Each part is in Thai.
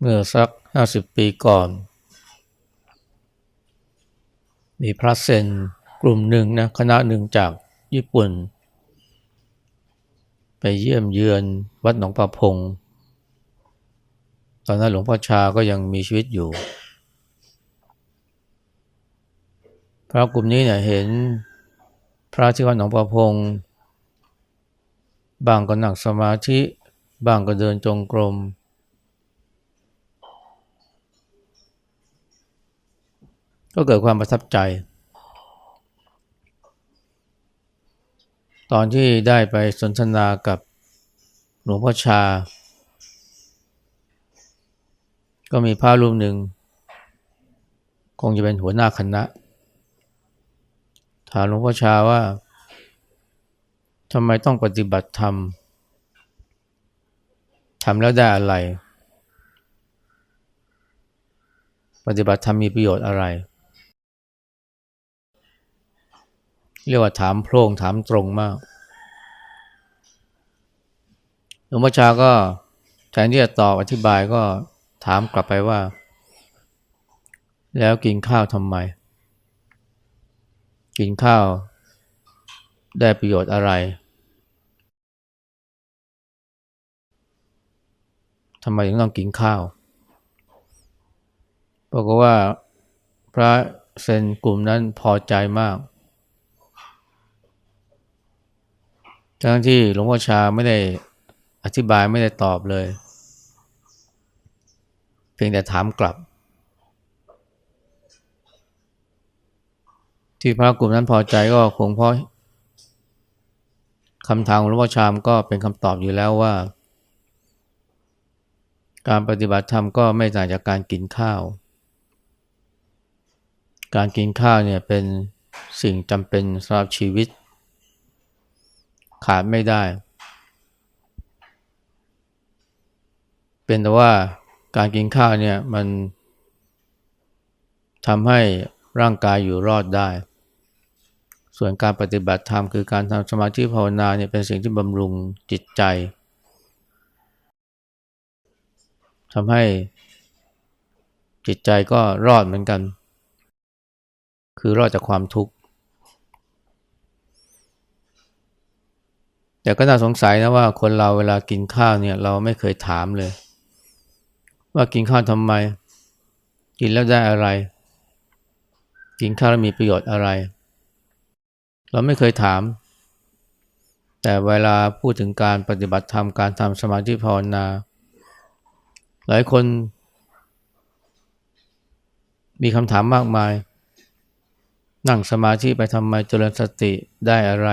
เมื่อสักห้าสิบปีก่อน มีพระเซนกลุ่มหนึ่งนะคณะหนึ่งจากญี่ปุ่น ไปเยี่ยมเยือนวัดหนองประพง ตอนนั้นหลวงพ่อชาก็ยังมีชีวิตอยู่ พระกลุ่มนี้เนี่ยเห็นพระที่วัดหนองประพง บางก็นั่งสมาธิ บางก็เดินจงกรม ก็เกิดความประทับใจ ตอนที่ได้ไปสนทนากับหลวงพ่อชา ก็มีพระรูปหนึ่ง คงจะเป็นหัวหน้าคณะ ถามหลวงพ่อชาว่าทำไมต้องปฏิบัติธรรมทำแล้วได้อะไร ปฏิบัติธรรมมีประโยชน์อะไร เรียกว่าถามโพร่งถามตรงมากหลวงพ่อชาก็แทนที่จะตอบอธิบายก็ถามกลับไปว่า แล้วกินข้าวทำไม กินข้าวได้ประโยชน์อะไรทำไมถึงต้องกินข้าวบอกว่าพระเซนกลุ่มนั้นพอใจมาก ทั้งที่หลวงพ่อชาไม่ได้อธิบายไม่ได้ตอบเลย เพียงแต่ถามกลับ ที่พระกลุ่มนั้นพอใจก็คงเพราะคำถามของหลวงพ่อชามก็เป็นคำตอบอยู่แล้วว่า การปฏิบัติธรรมก็ไม่ต่างจากการกินข้าว การกินข้าวเนี่ยเป็นสิ่งจำเป็นสำหรับชีวิต ขาดไม่ได้ เป็นแต่ว่าการกินข้าวเนี่ยมันทำให้ร่างกายอยู่รอดได้ ส่วนการปฏิบัติธรรมคือการทำสมาธิภาวนาเนี่ยเป็นสิ่งที่บำรุงจิตใจทำให้จิตใจก็รอดเหมือนกัน คือรอดจากความทุกข์ แต่ก็น่าสงสัยนะว่าคนเราเวลากินข้าวเนี่ย เราไม่เคยถามเลย ว่ากินข้าวทำไม กินแล้วได้อะไร กินข้าวแล้วมีประโยชน์อะไร เราไม่เคยถาม แต่เวลาพูดถึงการปฏิบัติธรรมการทำสมาธิภาวนา หลายคน มีคำถามมากมาย นั่งสมาธิไปทำไมเจริญสติได้อะไร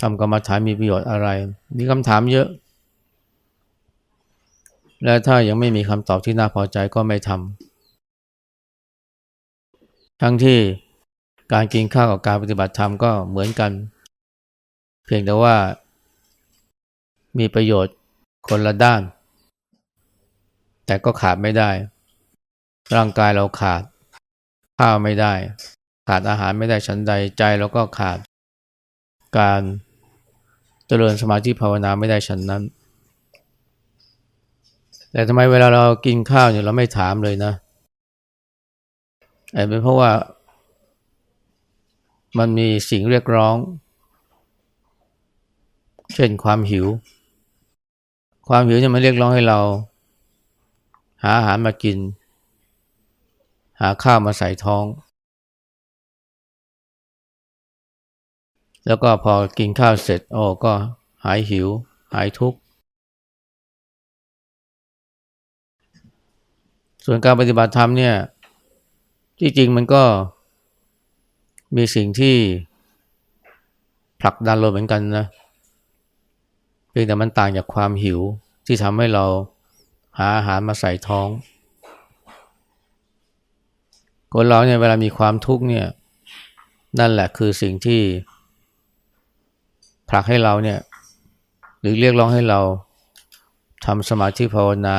ทำกรรมฐานมีประโยชน์อะไร มีคำถามเยอะ และถ้ายังไม่มีคำตอบที่น่าพอใจก็ไม่ทำทั้งที่การกินข้าวกับการปฏิบัติธรรมก็เหมือนกัน เพียงแต่ว่ามีประโยชน์คนละด้าน แต่ก็ขาดไม่ได้ ร่างกายเราขาดข้าวไม่ได้ ขาดอาหารไม่ได้ชั้นใดใจเราก็ขาด การเจริญสมาธิภาวนาไม่ได้ชั้นนั้น แต่ทำไมเวลาเรากินข้าวเนี่ยเราไม่ถามเลยนะอาจเป็นเพราะว่ามันมีสิ่งเรียกร้อง เช่นความหิว ความหิวจะมาเรียกร้องให้เรา หาอาหารมากิน หาข้าวมาใส่ท้อง แล้วก็พอกินข้าวเสร็จโอ้ก็หายหิว หายทุกข์ ส่วนการปฏิบัติธรรมเนี่ยที่จริงมันก็มีสิ่งที่ผลักดันเราเหมือนกันนะเพียงแต่มันต่างจากความหิวที่ทำให้เราหาอาหารมาใส่ท้อง คนเราเนี่ยเวลามีความทุกข์เนี่ยนั่นแหละคือสิ่งที่ ลักให้เราเนี่ย หรือเรียกร้องให้เราทำสมาธิภาวนา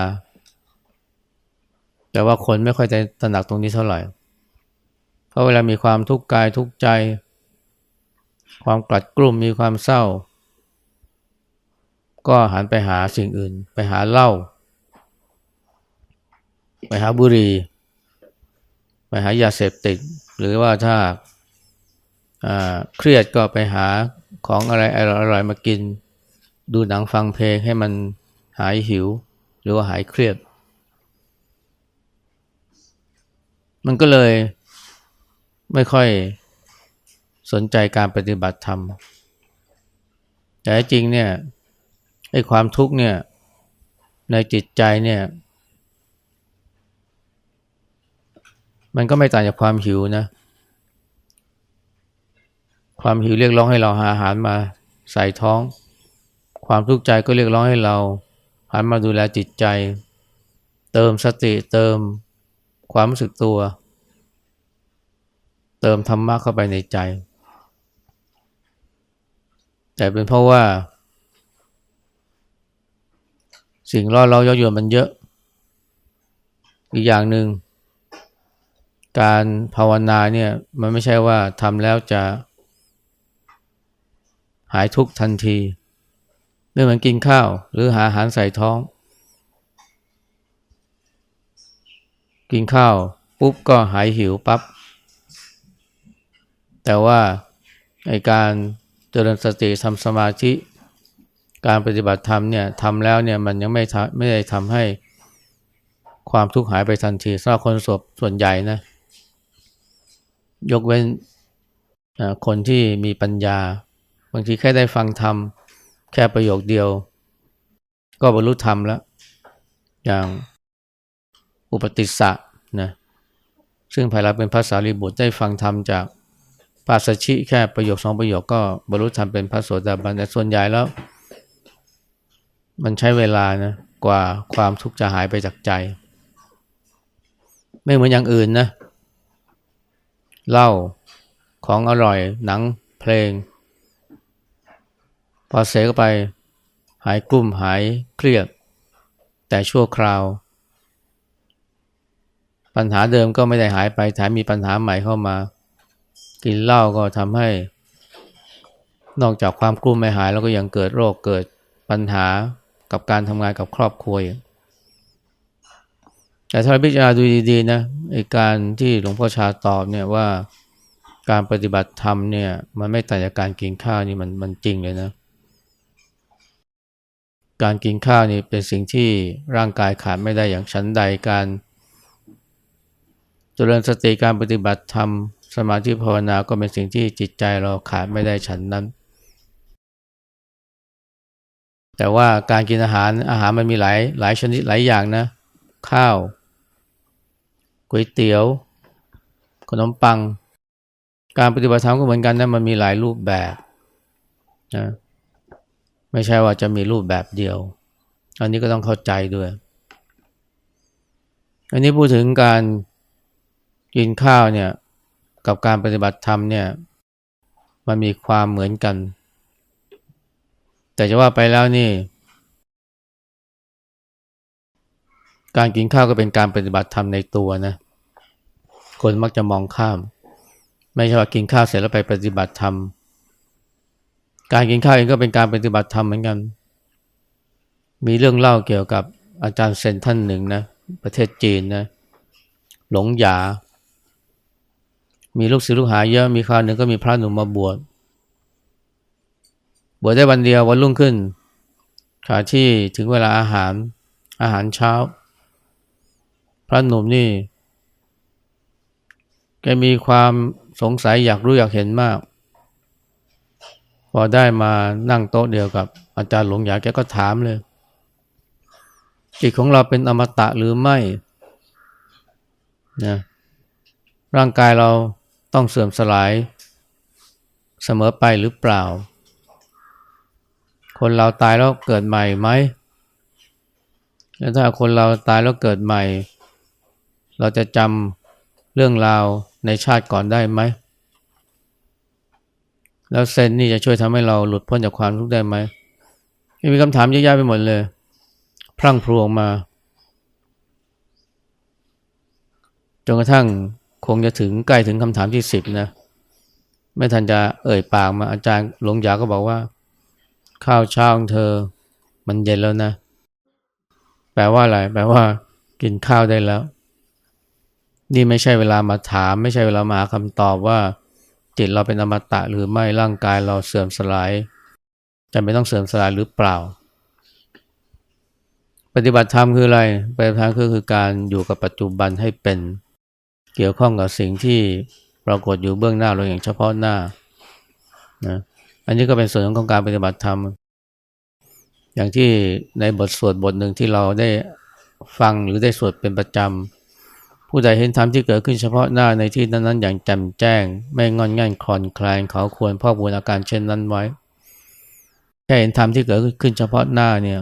แต่ว่าคนไม่ค่อยจะตระหนักตรงนี้เท่าไหร่ เพราะเวลามีความทุกข์กายทุกข์ใจ ความกลัดกลุ่มมีความเศร้า ก็หันไปหาสิ่งอื่น ไปหาเหล้าไปหาบุหรี่ไปหายาเสพติด หรือว่าถ้าอ่าเครียดก็ไปหา ของอะไรอร่อยๆมากิน ดูหนังฟังเพลงให้มันหายหิว หรือว่าหายเครียด มันก็เลยไม่ค่อยสนใจการปฏิบัติธรรม แต่จริงเนี่ยไอ้ความทุกข์เนี่ยในจิตใจเนี่ย มันก็ไม่ต่างจากความหิวนะ ความหิวเรียกร้องให้เราหาอาหารมาใส่ท้อง ความทุกข์ใจก็เรียกร้องให้เราหันมาดูแลจิตใจ เติมสติเติมความรู้สึกตัว เติมธรรมะเข้าไปในใจ แต่เป็นเพราะว่า สิ่งล่อเราเย้ายวนมันเยอะ อีกอย่างหนึ่งการภาวนาเนี่ยมันไม่ใช่ว่าทำแล้วจะ หายทุกทันทีไม่เหมือนกินข้าว หรือหาอาหารใส่ท้อง กินข้าวปุ๊บก็หายหิวปับ๊บแต่ว่าในการเจริญสติทำสมาธิ การปฏิบัติธรรมเนี่ยทำแล้วเนี่ยมันยังไม่ไม่ได้ทำให้ความทุกข์หายไปทันทีสำหรับคนส่วนใหญ่นะยกเว้นคนที่มีปัญญา บางทีแค่ได้ฟังธรรมแค่ประโยคเดียว ก็บรรลุธรรมแล้ว อย่างอุปติสสะนะซึ่งภายหลังเป็นพระสารีบุตรได้ฟังธรรมจากปาสชิแค่ประโยคสองประโยคก็บรรลุธรรมเป็นพระโสดาบันแต่ส่วนใหญ่แล้ว มันใช้เวลานะกว่าความทุกข์จะหายไปจากใจ ไม่เหมือนอย่างอื่นนะเล้าของอร่อยหนังเพลง อเสก็ไปหายกลุ่มหายเครียด แต่ชั่วคราว ปัญหาเดิมก็ไม่ได้หายไปแถมมีปัญหาใหม่เข้ามา กินเหล้าก็ทำให้ นอกจากความกลุ้มไม่หายแล้วก็ยังเกิดโรคเกิดปัญหากับการทำงานกับครอบครัวแต่ถ้าพิจารณาดูดีๆนะไอการที่หลวงพ่อชาตอบเนี่ยว่าการปฏิบัติธรรมเนี่ยมันไม่ต่างจากการกินข้าวนี่มันมันจริงเลยนะ การกินข้าวนี่เป็นสิ่งที่ร่างกายขาดไม่ได้อย่างชั้นใดการเจริญสติการปฏิบัติธรรมสมาธิภาวนาก็เป็นสิ่งที่จิตใจเราขาดไม่ได้ฉันนั้น แต่ว่าการกินอาหารอาหารมันมีหลายหลายชนิดหลายอย่างนะ ข้าวก๋วยเตี๋ยว ขนมปัง การปฏิบัติธรรมก็เหมือนกันนะมันมีหลายรูปแบบนะ ไม่ใช่ว่าจะมีรูปแบบเดียว อันนี้ก็ต้องเข้าใจด้วย อันนี้พูดถึงการกินข้าวเนี่ยกับการปฏิบัติธรรมเนี่ยมันมีความเหมือนกัน แต่จะว่าไปแล้วนี่ การกินข้าวก็เป็นการปฏิบัติธรรมในตัวนะคนมักจะมองข้าม ไม่ใช่ว่ากินข้าวเสร็จแล้วไปปฏิบัติธรรม การกินข้าวเองก็เป็นการปฏิบัติธรรมเหมือนกัน มีเรื่องเล่าเกี่ยวกับอาจารย์เซนท่านหนึ่งนะ ประเทศจีนนะ หลงหยา มีลูกศิษย์ลูกหาเยอะ มีคราวหนึ่งก็มีพระหนุ่มมาบวช บวชได้วันเดียววันรุ่งขึ้นขาที่ถึงเวลาอาหารอาหารเช้า พระหนุ่มนี่แกมีความสงสัยอยากรู้อยากเห็นมาก พอได้มานั่งโต๊ะเดียวกับ อาจารย์หลงหยาแกก็ถามเลย จิตของเราเป็นอมตะหรือไม่นะร่างกายเราต้องเสื่อมสลายเสมอไปหรือเปล่า คนเราตายแล้วเกิดใหม่ไหมแล้วถ้าคนเราตายแล้วเกิดใหม่ เราจะจำเรื่องราวในชาติก่อนได้ไหม แล้วเซนนี่จะช่วยทำให้เราหลุดพ้นจากความทุกข์ได้ไหมมีคำถามเยอะแยะไปหมดเลย พรั่งพรูออกมาจนกระทั่งคงจะถึงใกล้ถึงคำถามที่สิบนะไม่ทันจะเอ่ยปากมาอาจารย์หลวงยาก็บอกว่า ข้าวเช้าของเธอ มันเย็นแล้วนะ แปลว่าอะไรแปลว่า กินข้าวได้แล้ว นี่ไม่ใช่เวลามาถาม ไม่ใช่เวลามาหาคำตอบว่า จิตเราเป็นอมตะหรือไม่ร่างกายเราเสื่อมสลายจะไม่ต้องเสื่อมสลายหรือเปล่า ปฏิบัติธรรมคืออะไรปฏิบัติธรรมคือคือการอยู่กับปัจจุบันให้เป็นเกี่ยวข้องกับสิ่งที่ปรากฏอยู่เบื้องหน้าเราอย่างเฉพาะหน้านะอันนี้ก็เป็นส่วนของการปฏิบัติธรรม อย่างที่ในบทสวดบทหนึ่งที่เราได้ฟังหรือได้สวดเป็นประจำ ผู้ใดเห็นธรรมที่เกิดขึ้นเฉพาะหน้าในที่นั้นๆ อย่างแจ่มแจ้ง ไม่งอนง่านคลอนคลายเขาควรพ่อบุญอาการเช่นนั้นไว้ แค่เห็นธรรมที่เกิดขึ้นเฉพาะหน้าเนี่ย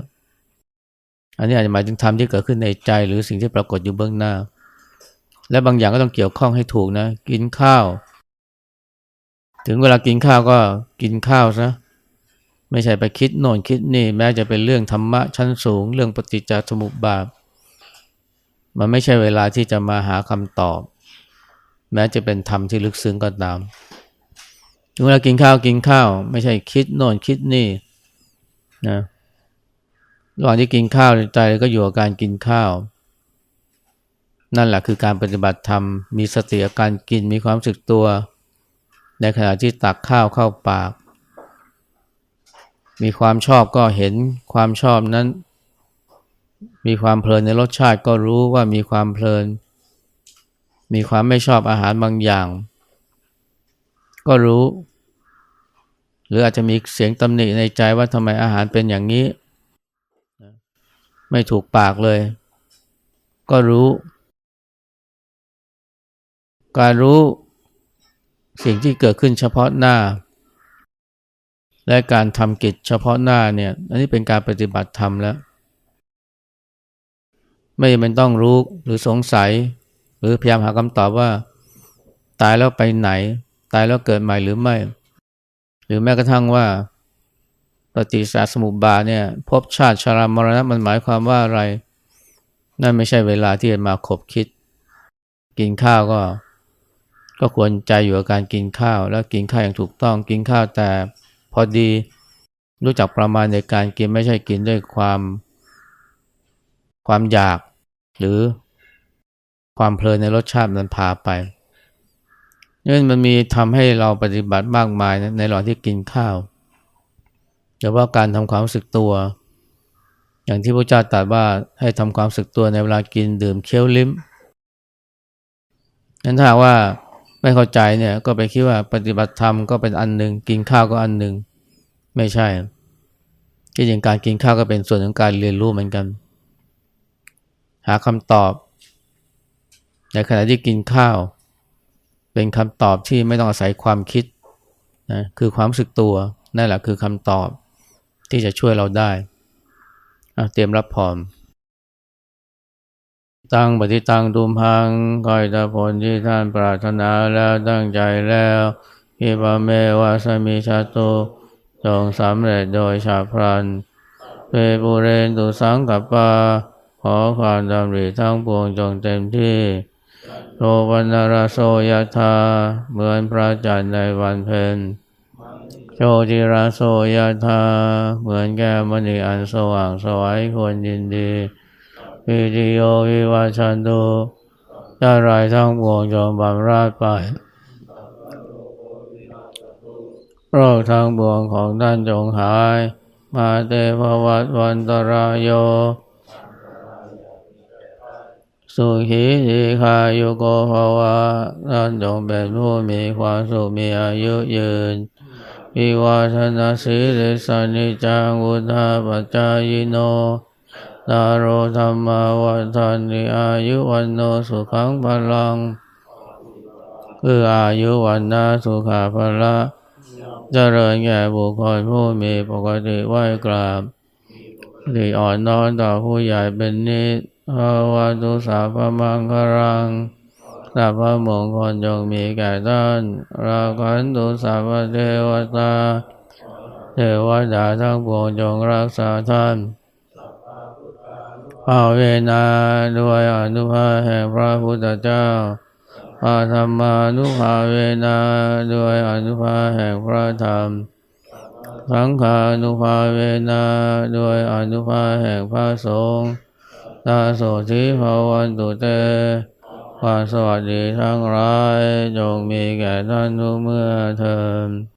อันนี้อาจจะหมายถึงธรรมที่เกิดขึ้นในใจ หรือสิ่งที่ปรากฏอยู่เบื้องหน้า และบางอย่างก็ต้องเกี่ยวข้องให้ถูกนะ กินข้าว ถึงเวลากินข้าวก็กินข้าวซะไม่ใช่ไปคิดโน่นคิดนี่ แม้จะเป็นเรื่องธรรมะชั้นสูง เรื่องปฏิจจสมุปบาท มันไม่ใช่เวลาที่จะมาหาคำตอบ แม้จะเป็นธรรมที่ลึกซึ้งก็ตามเวลากินข้าวกินข้าว ไม่ใช่คิดโน่นคิดนี่นะระหว่างที่กินข้าวใจก็อยู่กับการกินข้าว นั่นแหละคือการปฏิบัติธรรม มีสติการกินมีความสึกตัว ในขณะที่ตักข้าวเข้าปาก มีความชอบก็เห็นความชอบนั้น มีความเพลินในรสชาติก็รู้ว่ามีความเพลิน มีความไม่ชอบอาหารบางอย่าง ก็รู้ หรืออาจจะมีเสียงตำหนิในใจว่าทำไมอาหารเป็นอย่างนี้ ไม่ถูกปากเลย ก็รู้ การรู้สิ่งที่เกิดขึ้นเฉพาะหน้า และการทำกิจเฉพาะหน้าเนี่ย อันนี้เป็นการปฏิบัติธรรมแล้ว ไม่จำเป็นต้องรู้หรือสงสัย หรือพยายามหาคำตอบว่า ตายแล้วไปไหน ตายแล้วเกิดใหม่หรือไม่ หรือแม้กระทั่งว่า ปฏิสาสมุปบาเนี่ยพบชาติชรามรณะมันหมายความว่าอะไร นั่นไม่ใช่เวลาที่จะมาคบคิด กินข้าวก็ ก็ควรใจอยู่กับการกินข้าว แล้วกินข้าวอย่างถูกต้องกินข้าวแต่พอดีรู้จักประมาณในการกินไม่ใช่กินด้วยความ ความอยากหรือความเพลินในรสชาติมันพาไปนี่มันมีทำให้เราปฏิบัติมากมายนะในหลอดที่กินข้าวแต่ว่าการทำความรู้สึกตัว อย่างที่พระเจ้าตรัสว่าให้ทำความรู้สึกตัวในเวลากินดื่มเคี้ยวลิ้มนั้นถ้าว่าไม่เข้าใจเนี่ยก็ไปคิดว่าปฏิบัติธรรมก็เป็นอันหนึ่งกินข้าวก็อันหนึ่งไม่ใช่ที่จริงการกินข้าวก็เป็นส่วนของการเรียนรู้เหมือนกัน หาคำตอบ ในขณะที่กินข้าว เป็นคำตอบที่ไม่ต้องอาศัยความคิดนะคือความสึกตัวนั่นแหละคือคำตอบที่จะช่วยเราได้ เตรียมรับพรตั้งปฏิตังดุมพังคอยตาผลที่ท่านปรารถนาแล้วตั้งใจแล้วอิปเมวาสมิชาตุจงสำเร็จโดยชาพรันเปปุเรนตุสังกับปา ขอความดำริทั้งปวงจงเต็มที่โรวันาราโสยธาเหมือนพระจันทร์ในวันเพ็ญโชติราโสยธาเหมือนแก้มณีอันสว่างสวัยควรยินดีวิจิโยวิวัชันตุจะไรทั้งปวงจงบำราดไปโรคทางบวงของท่านจงหาย มาเตภวัตวันตรายโย สุขีทีคายุโกภาวะท่านจงเป็นผู้มีความสุขมีอายุยืน วิวัฒนาสีริสานิจังุทาปัจจายโนดาโรธรรมาวัฏานิอายุวันโนสุขังพลังคืออายุวันนาสุขาพละเจริญแก่บุคคลผู้มีปกติไหวกราบที่อ่อนน้อมต่อผู้ใหญ่เป็นนิส ภาวะตุสาพมังครังสัพพมงคลจงมีแก่ท่านราคันตุสัพเทวตาเทวดาทั้งปวงจงรักษาท่านภาเวนาด้วยอนุภาแห่งพระพุทธเจ้าพระธรรมานุภาเวนาด้วยอนุภาแห่งพระธรรม สังขานุภาเวนาด้วยอนุภาแห่งพระสงฆ์ ตาโสทิภาวันตุเตความสวัสดีทั้งหลายจงมีแก่ท่านทุกเมื่อเทิน